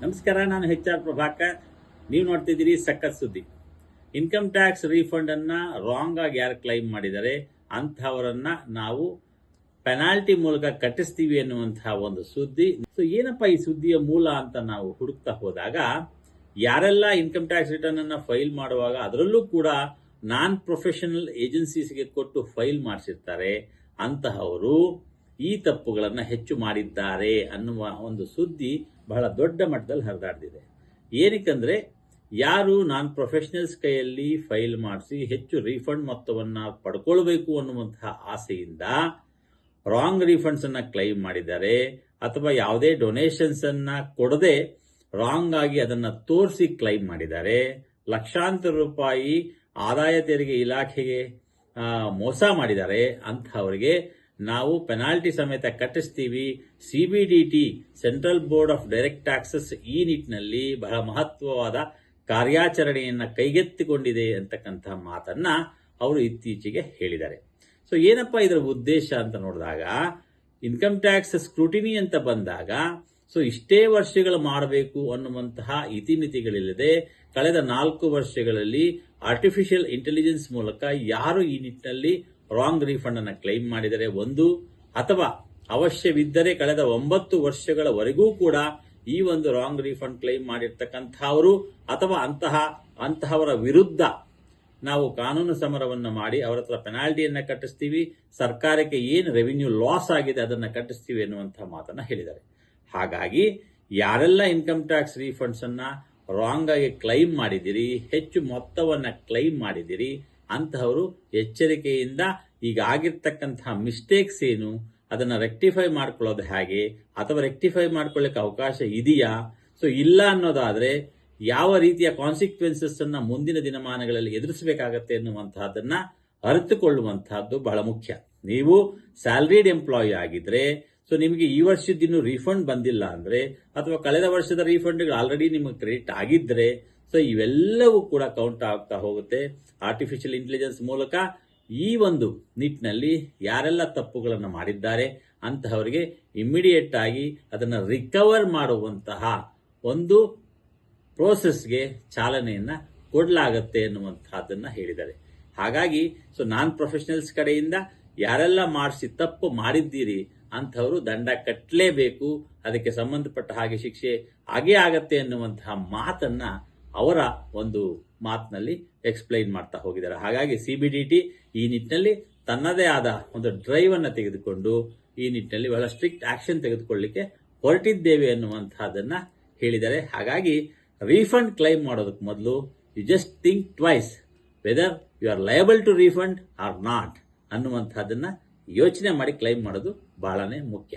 ನಮಸ್ಕಾರ, ನಾನು H R Prabhakar. ನೀವು ನೋಡ್ತಿದ್ದೀರಿ ಸಖತ್ ಸುದ್ದಿ. ಇನ್ಕಮ್ ಟ್ಯಾಕ್ಸ್ ರೀಫಂಡ್ ಅನ್ನ ರಾಂಗ್ ಆಗಿ ಯಾರು ಕ್ಲೈಮ್ ಮಾಡಿದರೆ ಅಂಥವರನ್ನು ನಾವು ಪೆನಾಲ್ಟಿ ಮೂಲಕ ಕಟ್ಟಿಸ್ತೀವಿ ಅನ್ನುವಂತಹ ಒಂದು ಸುದ್ದಿ. ಸೊ ಏನಪ್ಪ ಈ ಸುದ್ದಿಯ ಮೂಲ ಅಂತ ನಾವು ಹುಡುಕ್ತಾ ಹೋದಾಗ, ಯಾರೆಲ್ಲ ಇನ್ಕಮ್ ಟ್ಯಾಕ್ಸ್ ರಿಟರ್ನ್ ಅನ್ನ ಫೈಲ್ ಮಾಡುವಾಗ ಅದರಲ್ಲೂ ಕೂಡ ನಾನ್ ಪ್ರೊಫೆಷನಲ್ ಏಜೆನ್ಸೀಸ್ಗೆ ಕೊಟ್ಟು ಫೈಲ್ ಮಾಡಿಸಿರ್ತಾರೆ, ಅಂತಹವರು ಈ ತಪ್ಪುಗಳನ್ನು ಹೆಚ್ಚು ಮಾಡಿದ್ದಾರೆ ಅನ್ನುವ ಒಂದು ಸುದ್ದಿ ಬಹಳ ದೊಡ್ಡ ಮಟ್ಟದಲ್ಲಿ ಹರಿದಾಡ್ತಿದೆ ಏನಕ್ಕೆಂದರೆ, ಯಾರು ನಾನ್ ಪ್ರೊಫೆಷನಲ್ಸ್ ಕೈಯಲ್ಲಿ ಫೈಲ್ ಮಾಡಿಸಿ ಹೆಚ್ಚು ರೀಫಂಡ್ ಮೊತ್ತವನ್ನು ಪಡ್ಕೊಳ್ಬೇಕು ಅನ್ನುವಂತಹ ಆಸೆಯಿಂದ ರಾಂಗ್ ರೀಫಂಡ್ಸನ್ನು ಕ್ಲೈಮ್ ಮಾಡಿದ್ದಾರೆ. ಅಥವಾ ಯಾವುದೇ ಡೊನೇಷನ್ಸನ್ನು ಕೊಡದೆ ರಾಂಗ್ ಆಗಿ ಅದನ್ನ ತೋರಿಸಿ ಕ್ಲೈಮ್ ಮಾಡಿದ್ದಾರೆ. ಲಕ್ಷಾಂತರ ರೂಪಾಯಿ ಆದಾಯ ತೆರಿಗೆ ಇಲಾಖೆಗೆ ಮೋಸ ಮಾಡಿದ್ದಾರೆ. ಅಂಥವರಿಗೆ ನಾವು ಪೆನಾಲ್ಟಿ ಸಮೇತ ಕಟ್ಟಿಸ್ತೀವಿ. CBDT central board of direct taxes ಈ ನಿಟ್ಟಿನಲ್ಲಿ ಬಹಳ ಮಹತ್ವವಾದ ಕಾರ್ಯಾಚರಣೆಯನ್ನು ಕೈಗೆತ್ತಿಕೊಂಡಿದೆ ಅಂತಕ್ಕಂತಹ ಮಾತನ್ನ ಅವರು ಇತ್ತೀಚೆಗೆ ಹೇಳಿದ್ದಾರೆ. ಸೊ ಏನಪ್ಪ ಇದರ ಉದ್ದೇಶ ಅಂತ ನೋಡಿದಾಗ ಇನ್ಕಮ್ ಟ್ಯಾಕ್ಸ್ ಸ್ಕ್ರೂಟಿನಿ ಅಂತ ಬಂದಾಗ ಸೊ ಇಷ್ಟೇ ವರ್ಷಗಳು ಮಾಡಬೇಕು ಅನ್ನುವಂತಹ ಇತಿಮಿತಿಗಳಿಲ್ಲದೆ ಕಳೆದ ನಾಲ್ಕು ವರ್ಷಗಳಲ್ಲಿ ಆರ್ಟಿಫಿಷಿಯಲ್ ಇಂಟೆಲಿಜೆನ್ಸ್ ಮೂಲಕ ಯಾರು ಈ ನಿಟ್ಟಿನಲ್ಲಿ ರಾಂಗ್ ರೀಫಂಡ್ ಅನ್ನು ಕ್ಲೈಮ್ ಮಾಡಿದರೆ ಒಂದು, ಅಥವಾ ಅವಶ್ಯವಿದ್ದರೆ ಕಳೆದ ಒಂಬತ್ತು ವರ್ಷಗಳವರೆಗೂ ಕೂಡ ಈ ಒಂದು ರಾಂಗ್ ರೀಫಂಡ್ ಕ್ಲೈಮ್ ಮಾಡಿರ್ತಕ್ಕಂಥವರು, ಅಥವಾ ಅಂತಹ, ಅಂತಹವರ ವಿರುದ್ಧ ನಾವು ಕಾನೂನು ಸಮರವನ್ನು ಮಾಡಿ ಅವರ ಹತ್ರ ಪೆನಾಲ್ಟಿಯನ್ನು ಕಟ್ಟಿಸ್ತೀವಿ, ಸರ್ಕಾರಕ್ಕೆ ಏನು ರೆವಿನ್ಯೂ ಲಾಸ್ ಆಗಿದೆ ಅದನ್ನು ಕಟ್ಟಿಸ್ತೀವಿ ಎನ್ನುವಂತಹ ಮಾತನ್ನ ಹೇಳಿದ್ದಾರೆ. ಹಾಗಾಗಿ ಯಾರೆಲ್ಲ ಇನ್ಕಮ್ ಟ್ಯಾಕ್ಸ್ ರೀಫಂಡ್ಸ್ ಅನ್ನ ರಾಂಗ್ ಆಗಿ ಕ್ಲೈಮ್ ಮಾಡಿದಿರಿ ಹೆಚ್ಚು ಮೊತ್ತವನ್ನ ಕ್ಲೈಮ್ ಮಾಡಿದಿರಿ ಅಂತಹವರು ಎಚ್ಚರಿಕೆಯಿಂದ ಈಗ ಆಗಿರ್ತಕ್ಕಂತಹ ಮಿಸ್ಟೇಕ್ಸ್ ಏನು, ಅದನ್ನ ರೆಕ್ಟಿಫೈ ಮಾಡ್ಕೊಳ್ಳೋದು ಹೇಗೆ, ಅಥವಾ ರೆಕ್ಟಿಫೈ ಮಾಡ್ಕೊಳ್ಳಿಕ್ಕೆ ಅವಕಾಶ ಇದೆಯಾ? ಸೊ ಇಲ್ಲ ಅನ್ನೋದಾದ್ರೆ ಯಾವ ರೀತಿಯ ಕಾನ್ಸಿಕ್ವೆನ್ಸಸ್ ಅನ್ನ ಮುಂದಿನ ದಿನಮಾನಗಳಲ್ಲಿ ಎದುರಿಸಬೇಕಾಗತ್ತೆ ಎನ್ನುವಂತಹದನ್ನ ಅರಿತುಕೊಳ್ಳುವಂತಹದ್ದು ಬಹಳ ಮುಖ್ಯ. ನೀವು ಸ್ಯಾಲರಿಡ್ ಎಂಪ್ಲಾಯಿ ಆಗಿದ್ರೆ ಸೊ ನಿಮಗೆ ಈ ವರ್ಷದ ಇನ್ನೂ ರೀಫಂಡ್ ಬಂದಿಲ್ಲ ಅಂದ್ರೆ, ಅಥವಾ ಕಳೆದ ವರ್ಷದ ರೀಫಂಡ್ಗಳು ಆಲ್ರೆಡಿ ನಿಮಗೆ ಕ್ರೆಡಿಟ್ ಆಗಿದ್ರೆ ಸೊ ಇವೆಲ್ಲವೂ ಕೂಡ ಕೌಂಟ್ ಆಗ್ತಾ ಹೋಗುತ್ತೆ. ಆರ್ಟಿಫಿಷಿಯಲ್ ಇಂಟೆಲಿಜೆನ್ಸ್ ಮೂಲಕ ಈ ಒಂದು ನಿಟ್ಟಿನಲ್ಲಿ ಯಾರೆಲ್ಲ ತಪ್ಪುಗಳನ್ನು ಮಾಡಿದ್ದಾರೆ, ಅಂತಹವರಿಗೆ ಇಮಿಡಿಯೇಟ್ ಆಗಿ ಅದನ್ನು ರಿಕವರ್ ಮಾಡುವಂತಹ ಒಂದು ಪ್ರೋಸೆಸ್ಗೆ ಚಾಲನೆಯನ್ನು ಕೊಡಲಾಗತ್ತೆ ಎನ್ನುವಂತಹದ್ದನ್ನ ಹೇಳಿದ್ದಾರೆ. ಹಾಗಾಗಿ ಸೊ ನಾನ್ ಪ್ರೊಫೆಷನಲ್ಸ್ ಕಡೆಯಿಂದ ಯಾರೆಲ್ಲ ಮಾಡಿಸಿ ತಪ್ಪು ಮಾಡಿದ್ದೀರಿ ಅಂಥವರು ದಂಡ ಕಟ್ಟಲೇಬೇಕು ಅದಕ್ಕೆ ಸಂಬಂಧಪಟ್ಟ ಹಾಗೆ ಶಿಕ್ಷೆ ಆಗೇ ಆಗತ್ತೆ ಎನ್ನುವಂತಹ ಮಾತನ್ನ ಅವರ ಒಂದು ಮಾತಿನಲ್ಲಿ ಎಕ್ಸ್ಪ್ಲೈನ್ ಮಾಡ್ತಾ ಹೋಗಿದ್ದಾರೆ. ಹಾಗಾಗಿ ಸಿಬಿಡಿಟಿ ಈ ನಿಟ್ಟಿನಲ್ಲಿ ತನ್ನದೇ ಆದ ಒಂದು ಡ್ರೈವ್ ಅನ್ನ ತೆಗೆದುಕೊಂಡು ಈ ನಿಟ್ಟಿನಲ್ಲಿ ಬಹಳ ಸ್ಟ್ರಿಕ್ಟ್ ಆಕ್ಷನ್ ತೆಗೆದುಕೊಳ್ಳಿಕ್ಕೆ ಹೊರಟಿದ್ದೇವೆ ಅನ್ನುವಂತಹದನ್ನ ಹೇಳಿದ್ದಾರೆ. ಹಾಗಾಗಿ ರೀಫಂಡ್ ಕ್ಲೈಮ್ ಮಾಡೋದಕ್ಕೆ ಮೊದಲು you just think twice whether you are liable to refund or not ಅನ್ನುವಂಥದ್ದನ್ನು ಯೋಚನೆ ಮಾಡಿ ಕ್ಲೈಮ್ ಮಾಡೋದು ಬಹಳನೇ ಮುಖ್ಯ.